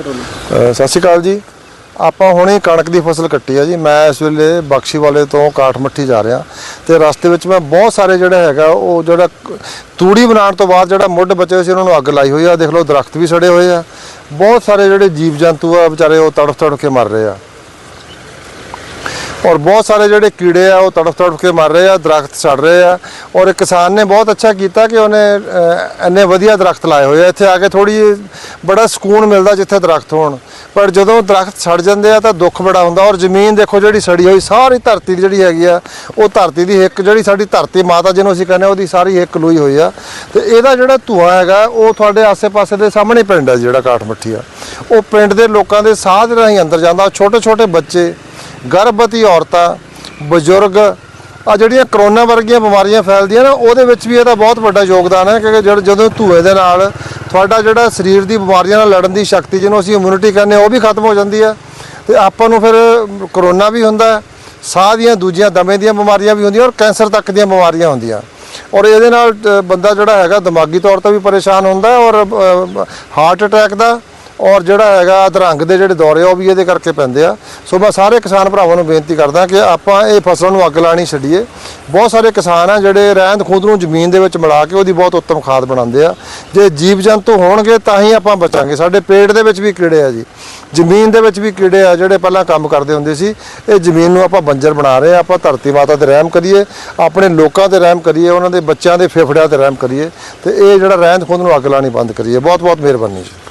ਅ, ਸਤਿ ਸ਼੍ਰੀ ਅਕਾਲ ਜੀ। ਆਪਾਂ ਹੁਣੇ ਕਣਕ ਦੀ ਫਸਲ ਕੱਟੀ ਆ ਜੀ। ਮੈਂ ਇਸ ਵੇਲੇ ਬਖਸ਼ੀ ਵਾਲੇ ਤੋਂ ਕਾਠਮੱਠੀ ਜਾ ਰਿਹਾ। ਤੇ ਰਸਤੇ ਵਿੱਚ ਮੈਂ ਬਹੁਤ ਸਾਰੇ ਜਿਹੜਾ ਹੈਗਾ ਉਹ ਜਿਹੜਾ ਕ- ਤੂੜੀ ਬਣਾਉਣ ਤੋਂ ਬਾਅਦ ਜਿਹੜਾ ਮੁੱਢ ਬਚੇ ਹੋਏ ਸੀ ਉਹਨਾਂ ਨੂੰ ਅੱਗ ਲਾਈ ਹੋਈ ਆ। ਦੇਖ ਲਓ ਦਰਖਤ ਵੀ ਸੜੇ ਹੋਏ ਆ। ਬਹੁਤ ਸਾਰੇ ਜਿਹੜੇ ਜੀਵ ਜੰਤੂ ਆ ਵਿਚਾਰੇ ਉਹ ਤੜਫ ਤੜਫ ਕੇ ਮਰ ਰਹੇ ਆ। ਔਰ ਬਹੁਤ ਸਾਰੇ ਜਿਹੜੇ ਕੀੜੇ ਆ, ਉਹ ਤੜਫ ਤੜਫ ਕੇ ਮਰ ਰਹੇ ਆ, ਦਰਖਤ ਸੜ ਰਹੇ ਆ। ਔਰ ਕਿਸਾਨ ਨੇ ਬਹੁਤ ਅੱਛਾ ਕੀਤਾ ਕਿ ਉਹਨੇ ਇੰਨੇ ਵਧੀਆ ਦਰਖਤ ਲਾਏ ਹੋਏ ਆ। ਇੱਥੇ ਆ ਕੇ ਥੋੜੀ ਬੜਾ ਸਕੂਨ ਮਿਲਦਾ ਜਿੱਥੇ ਦਰਖਤ ਹੋਣ। ਪਰ ਜਦੋਂ ਦਰਖਤ ਸੜ ਜਾਂਦੇ ਆ ਤਾਂ ਦੁੱਖ ਬੜਾ ਹੁੰਦਾ। ਔਰ ਜ਼ਮੀਨ ਦੇਖੋ ਜਿਹੜੀ ਸੜੀ ਹੋਈ, ਸਾਰੀ ਧਰਤੀ ਦੀ ਜਿਹੜੀ ਹੈਗੀ ਆ, ਉਹ ਧਰਤੀ ਦੀ ਇੱਕ ਜਿਹੜੀ ਸਾਡੀ ਧਰਤੀ ਮਾਤਾ ਜਿਹਨੂੰ ਅਸੀਂ ਕਹਿੰਦੇ ਆ, ਉਹਦੀ ਸਾਰੀ ਇੱਕ ਲੂਈ ਹੋਈ ਆ। ਤੇ ਇਹਦਾ ਜਿਹੜਾ ਧੂਆਂ ਹੈਗਾ, ਉਹ ਤੁਹਾਡੇ ਆਸੇ-ਪਾਸੇ ਦੇ ਸਾਹਮਣੇ ਪਿੰਡ ਆ ਜਿਹੜਾ ਕਾਠਮੱਠੀ ਆ। ਉਹ ਪਿੰਡ ਦੇ ਲੋਕਾਂ ਦੇ ਸਾਹ ਦੇ ਰਾਹੀਂ ਅੰਦਰ ਜਾਂਦਾ। ਛੋਟੇ ਛੋਟੇ ਬੱਚੇ ਗਰਭਵਤੀ ਔਰਤਾਂ ਬਜ਼ੁਰਗ ਆ ਜਿਹੜੀਆਂ ਕਰੋਨਾ ਵਰਗੀਆਂ ਬਿਮਾਰੀਆਂ ਫੈਲਦੀਆਂ ਨਾ ਉਹਦੇ ਵਿੱਚ ਵੀ ਇਹਦਾ ਬਹੁਤ ਵੱਡਾ ਯੋਗਦਾਨ ਹੈ ਕਿਉਂਕਿ ਜਦੋਂ ਧੂਏ ਦੇ ਨਾਲ ਤੁਹਾਡਾ ਜਿਹੜਾ ਸਰੀਰ ਦੀ ਬਿਮਾਰੀਆਂ ਨਾਲ ਲੜਨ ਦੀ ਸ਼ਕਤੀ ਜਿਹਨੂੰ ਅਸੀਂ ਇਮਿਊਨਿਟੀ ਕਹਿੰਦੇ ਹਾਂ, ਉਹ ਵੀ ਖਤਮ ਹੋ ਜਾਂਦੀ ਹੈ। ਤੇ ਆਪਾਂ ਨੂੰ ਫਿਰ ਕਰੋਨਾ ਵੀ ਹੁੰਦਾ ਸਾਹ ਦੀਆਂ ਦੂਜੀਆਂ ਦਮੇ ਦੀਆਂ ਬਿਮਾਰੀਆਂ ਵੀ ਹੁੰਦੀਆਂ ਔਰ ਕੈਂਸਰ ਤੱਕ ਦੀਆਂ ਬਿਮਾਰੀਆਂ ਹੁੰਦੀਆਂ। ਔਰ ਇਹਦੇ ਨਾਲ ਬੰਦਾ ਜਿਹੜਾ ਹੈਗਾ ਦਿਮਾਗੀ ਤੌਰ ਤੇ ਵੀ ਪਰੇਸ਼ਾਨ ਹੁੰਦਾ ਔਰ ਹਾਰਟ ਅਟੈਕ ਦਾ ਔਰ ਜਿਹੜਾ ਹੈਗਾ ਅਧਰੰਗ ਦੇ ਜਿਹੜੇ ਦੌਰੇ ਆ, ਉਹ ਵੀ ਇਹਦੇ ਕਰਕੇ ਪੈਂਦੇ ਆ। ਸੋ ਮੈਂ ਸਾਰੇ ਕਿਸਾਨ ਭਰਾਵਾਂ ਨੂੰ ਬੇਨਤੀ ਕਰਦਾ ਕਿ ਆਪਾਂ ਇਹ ਫਸਲ ਨੂੰ ਅੱਗ ਲਾਣੀ ਛੱਡੀਏ। ਬਹੁਤ ਸਾਰੇ ਕਿਸਾਨ ਆ ਜਿਹੜੇ ਰਹਿੰਦ ਖੂੰਦ ਨੂੰ ਜ਼ਮੀਨ ਦੇ ਵਿੱਚ ਮਿਲਾ ਕੇ ਉਹਦੀ ਬਹੁਤ ਉੱਤਮ ਖਾਦ ਬਣਾਉਂਦੇ ਆ। ਜੇ ਜੀਵ ਜੰਤੂ ਹੋਣਗੇ ਤਾਂ ਹੀ ਆਪਾਂ ਬਚਾਂਗੇ। ਸਾਡੇ ਪੇਟ ਦੇ ਵਿੱਚ ਵੀ ਕੀੜੇ ਆ ਜੀ। ਜ਼ਮੀਨ ਦੇ ਵਿੱਚ ਵੀ ਕੀੜੇ ਆ ਜਿਹੜੇ ਪਹਿਲਾਂ ਕੰਮ ਕਰਦੇ ਹੁੰਦੇ ਸੀ। ਇਹ ਜ਼ਮੀਨ ਨੂੰ ਆਪਾਂ ਬੰਜਰ ਬਣਾ ਰਹੇ ਆ। ਆਪਾਂ ਧਰਤੀ ਮਾਤਾ ਤੇ ਰਹਿਮ ਕਰੀਏ। ਆਪਣੇ ਲੋਕਾਂ ਤੇ ਰਹਿਮ ਕਰੀਏ। ਉਹਨਾਂ ਦੇ ਬੱਚਿਆਂ ਦੇ ਫੇਫੜਿਆਂ ਤੇ ਰਹਿਮ ਕਰੀਏ। ਤੇ ਇਹ ਜਿਹੜਾ ਰਹਿੰਦ ਖੂੰਦ ਨੂੰ ਅੱਗ ਲਾਣੀ ਬੰਦ ਕਰੀਏ। ਬਹੁਤ ਬਹੁਤ ਮਿਹਰਬਾਨੀ ਜੀ।